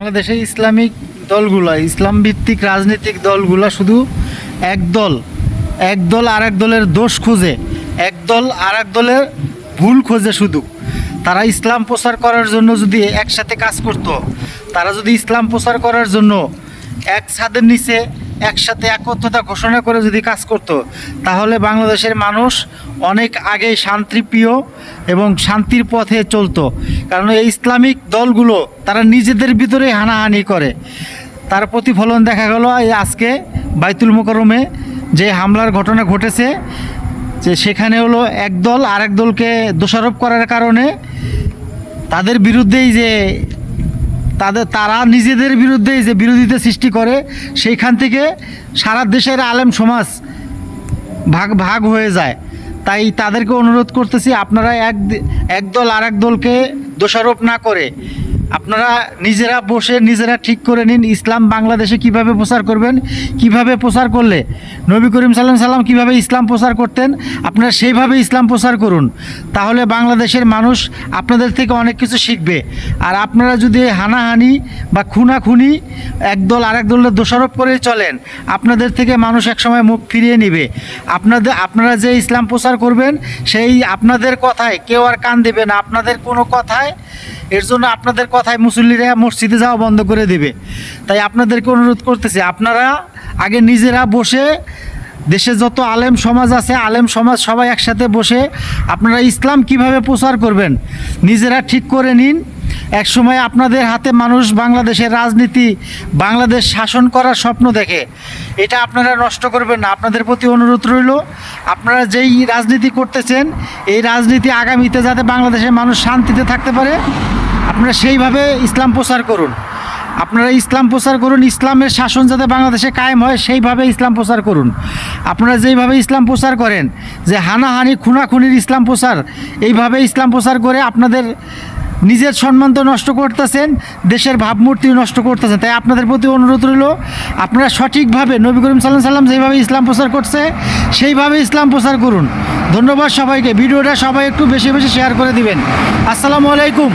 বাংলাদেশে ইসলামিক দলগুলা ইসলাম ভিত্তিক রাজনৈতিক দলগুলা শুধু এক দল এক দল আর এক দলের দোষ খুঁজে, এক দল আর এক দলের ভুল খোঁজে শুধু। তারা ইসলাম প্রচার করার জন্য যদি একসাথে কাজ করত, তারা যদি ইসলাম প্রচার করার জন্য এক ছাদের নিচে একসাথে একত্রতা ঘোষণা করে যদি কাজ করত, তাহলে বাংলাদেশের মানুষ অনেক আগেই শান্তিপ্রিয় এবং শান্তির পথে চলতো। কারণ এই ইসলামিক দলগুলো, তারা নিজেদের ভিতরে হানাহানি করে। তার প্রতিফলন দেখা গেল এই আজকে বাইতুল মোকরমে যে হামলার ঘটনা ঘটেছে, যে সেখানে হলো এক দল আরেক দলকে দোষারোপ করার কারণে তাদের বিরুদ্ধেই যে তাদের, তারা নিজেদের বিরুদ্ধে যে বিরোধিতা সৃষ্টি করে, সেইখান থেকে সারা দেশের আলেম সমাজ ভাগ ভাগ হয়ে যায়। তাই তাদেরকে অনুরোধ করতেছি, আপনারা এক, একদল আর এক দলকে দোষারোপ না করে আপনারা নিজেরা বসে, নিজেরা ঠিক করে নিন ইসলাম বাংলাদেশে কীভাবে প্রচার করবেন, কীভাবে প্রচার করলে। নবী করিম সাল্লাম সাল্লাম কীভাবে ইসলাম প্রচার করতেন, আপনারা সেইভাবে ইসলাম প্রচার করুন। তাহলে বাংলাদেশের মানুষ আপনাদের থেকে অনেক কিছু শিখবে। আর আপনারা যদি হানাহানি বা খুনাখুনি একদল আরেক দলের দোষারোপ করে চলেন, আপনাদের থেকে মানুষ একসময় মুখ ফিরিয়ে নেবে। আপনাদের, আপনারা যে ইসলাম প্রচার করবেন, সেই আপনাদের কথায় কেউ আর কান দেবে না। আপনাদের কোনো কথায় এর জন্য আপনাদের কথায় মুসল্লিরা মসজিদে যাওয়া বন্ধ করে দেবে। তাই আপনাদেরকে অনুরোধ করতেছি, আপনারা আগে নিজেরা বসে দেশে যত আলেম সমাজ আছে, আলেম সমাজ সবাই একসাথে বসে আপনারা ইসলাম কীভাবে প্রচার করবেন, নিজেরা ঠিক করে নিন। এক সময় আপনাদের হাতে মানুষ বাংলাদেশের রাজনীতি, বাংলাদেশ শাসন করার স্বপ্ন দেখে। এটা আপনারা নষ্ট করবেন না, আপনাদের প্রতি অনুরোধ রইল, আপনারা যেই রাজনীতি করতেছেন, এই রাজনীতি আগামীতে যাতে বাংলাদেশের মানুষ শান্তিতে থাকতে পারে আপনারা সেইভাবে ইসলাম প্রচার করুন। আপনারা ইসলাম প্রচার করুন, ইসলামের শাসন যাতে বাংলাদেশে কায়েম হয়, সেইভাবে ইসলাম প্রচার করুন। আপনারা যেইভাবে ইসলাম প্রচার করেন, যে হানাহানি, খুনাখুনির ইসলাম প্রচার, এইভাবে ইসলাম প্রচার করে আপনাদের নিজের সম্মান তো নষ্ট করতেছেন, দেশের ভাবমূর্তিও নষ্ট করতেছেন। তাই আপনাদের প্রতি অনুরোধ রইল, আপনারা সঠিকভাবে নবী করিম সাল্লাম সাল্লাম যেভাবে ইসলাম প্রচার করছে, সেইভাবে ইসলাম প্রচার করুন। ধন্যবাদ সবাইকে। ভিডিওটা সবাই একটু বেশি বেশি শেয়ার করে দিবেন। আসসালামু আলাইকুম।